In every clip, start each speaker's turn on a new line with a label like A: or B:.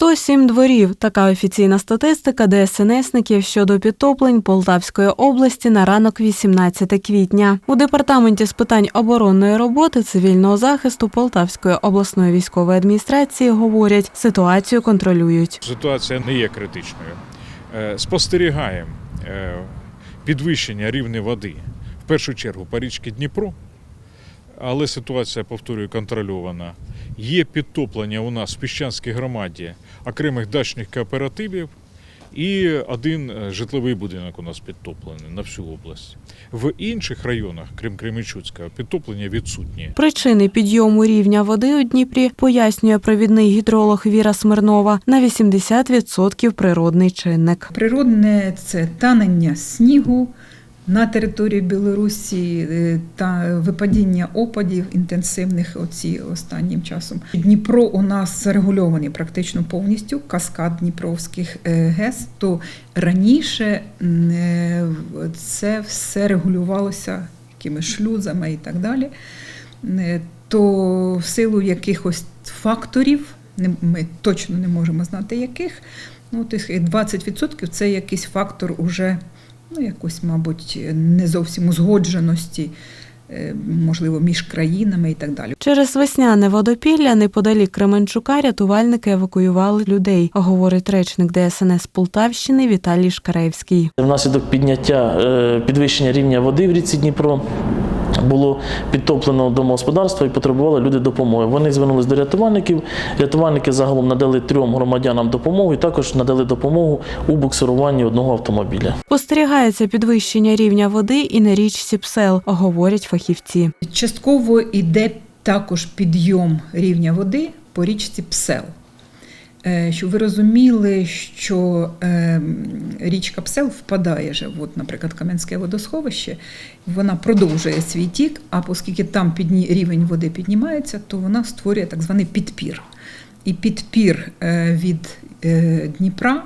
A: 107 дворів. Така офіційна статистика ДСНСників щодо підтоплень Полтавської області на ранок 18 квітня. У департаменті з питань оборонної роботи цивільного захисту Полтавської обласної військової адміністрації говорять, ситуацію контролюють.
B: Ситуація не є критичною. Е, Спостерігаємо е, підвищення рівня води в першу чергу по річці Дніпро, але ситуація, повторюю, контрольована. Є підтоплення у нас в Піщанській громаді окремих дачних кооперативів. І один е, житловий будинок у нас підтоплений на всю область. В інших районах, крім Кременчуцького, підтоплення відсутні.
A: Причини підйому рівня води у Дніпрі пояснює провідний гідролог Віра Смирнова на 80% природний чинник.
C: Природне це танення снігу на території Білорусі е, та випадіння опадів інтенсивних оці останнім часом. Дніпро у нас зарегульований практично повністю каскад Дніпровських е, ГЕС. То раніше е, це все регулювалося якимись шлюзами і так далі. То в силу якихось факторів, ми точно не можемо знати яких, Ну, тих 20% це якийсь фактор уже, ну, якось, мабуть, не зовсім узгодженості, е, можливо, між країнами і так далі.
A: Через весняне водопілля неподалік Кременчука рятувальники евакуювали людей, говорить речник ДСНС Полтавщини Віталій Шкаревський.
D: Внаслідок підняття е, підвищення рівня води в ріці Дніпро. Було підтоплено домогосподарство і потребували люди допомоги. Вони звернулись до рятувальників. Рятувальники загалом надали трьом громадянам допомогу і також надали допомогу у буксируванні одного автомобіля.
A: Спостерігається підвищення рівня води і на річці Псел, говорять фахівці.
C: Частково йде також підйом рівня води по річці Псел. Е, Щоб ви розуміли, що е, річка Псел впадає же, от, наприклад, Кам'янське водосховище, вона продовжує свій тік, а оскільки там підні, рівень води піднімається, то вона створює так званий підпір. І підпір е, від Дніпра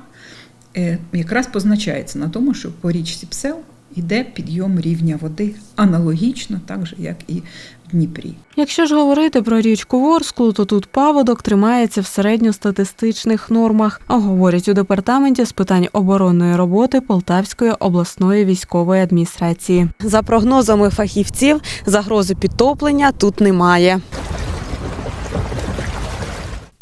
C: якраз позначається на тому, що по річці Псел йде підйом рівня води аналогічно, так же, як і в Дніпрі.
A: Якщо ж говорити про річку Ворсклу, то тут паводок тримається в середньостатистичних нормах, а говорять у департаменті з питань оборонної роботи Полтавської обласної військової адміністрації. За прогнозами фахівців, загрози підтоплення тут немає.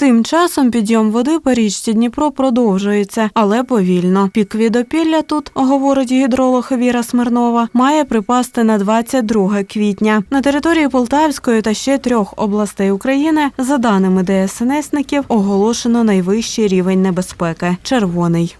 A: Тим часом підйом води по річці Дніпро продовжується, але повільно. Пік відопілля тут, говорить гідролог Віра Смирнова, має припасти на 22 квітня. На території Полтавської та ще трьох областей України, за даними ДСНСників, оголошено найвищий рівень небезпеки червоний.